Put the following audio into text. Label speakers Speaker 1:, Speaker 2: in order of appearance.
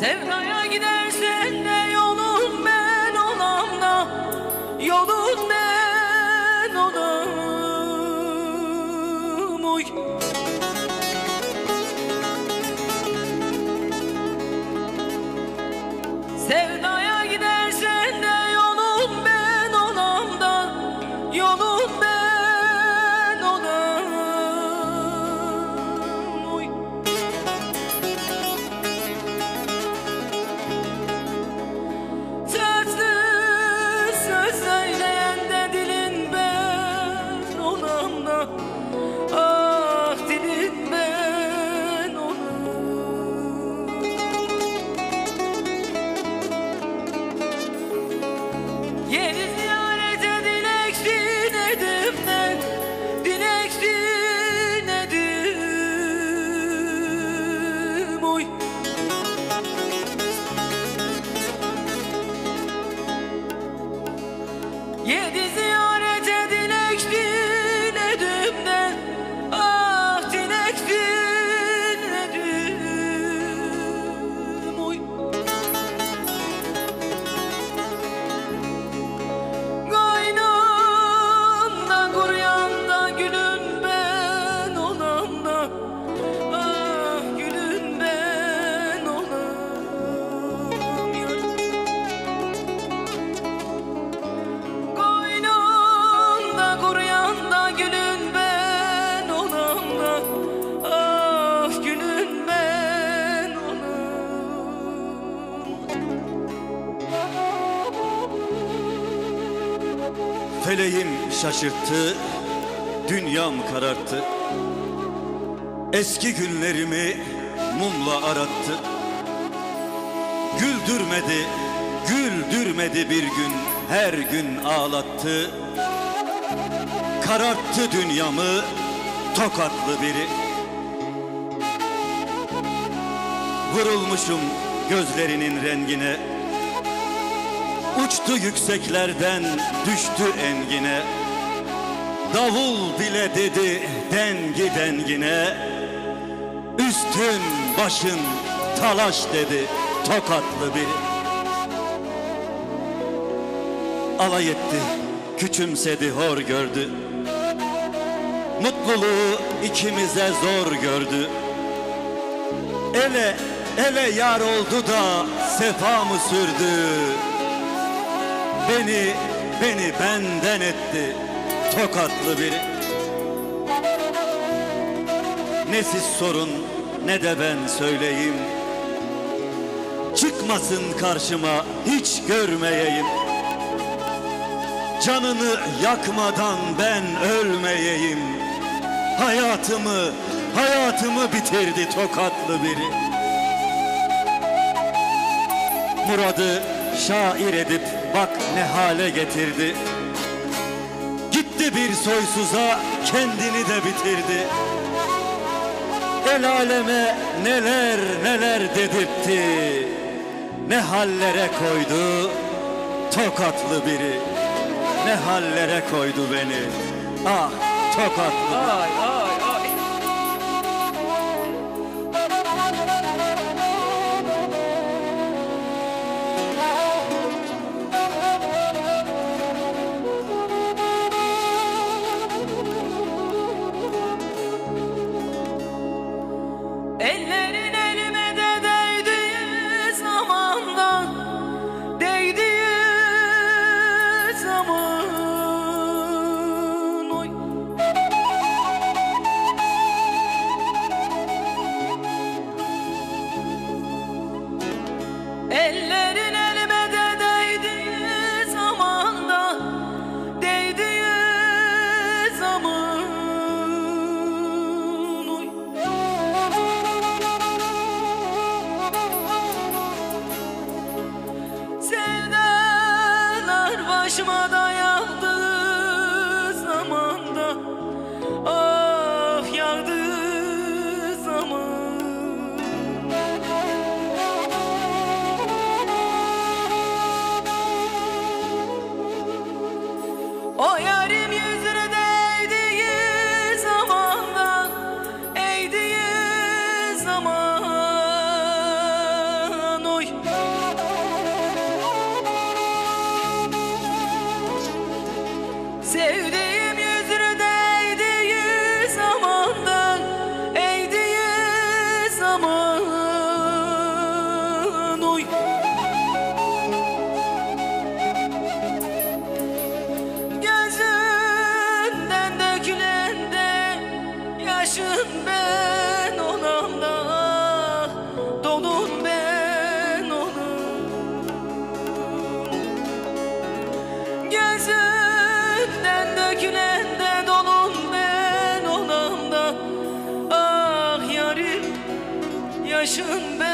Speaker 1: Sevdaya gidersen de yolun ben olam da Yolun ben olam. Oy. Sevdaya gidersen de yolun ben olam da Yolun ben
Speaker 2: Feleğim şaşırttı, dünyam kararttı. Eski günlerimi mumla arattı. Güldürmedi, güldürmedi bir gün, her gün ağlattı. Kararttı dünyamı, tokatlı biri. Vurulmuşum gözlerinin rengine. Uçtu yükseklerden düştü engine. Davul bile dedi dengi dengine Üstün başın talaş dedi tokatlı biri Alay etti küçümsedi hor gördü. Mutluluğu ikimize zor gördü. Ele ele yar oldu da sefa mı sürdü Beni, beni benden etti tokatlı biri. Ne siz sorun ne de ben söyleyeyim. Çıkmasın karşıma hiç görmeyeyim. Canını yakmadan ben ölmeyeyim. Hayatımı, hayatımı bitirdi tokatlı biri. Muradı şair edip bak ne hale getirdi. Gitti bir soysuza kendini de bitirdi. El aleme neler neler dedirtti. Ne hallere koydu tokatlı biri. Ne hallere koydu beni. Ah tokatlı.
Speaker 1: Ay ay ben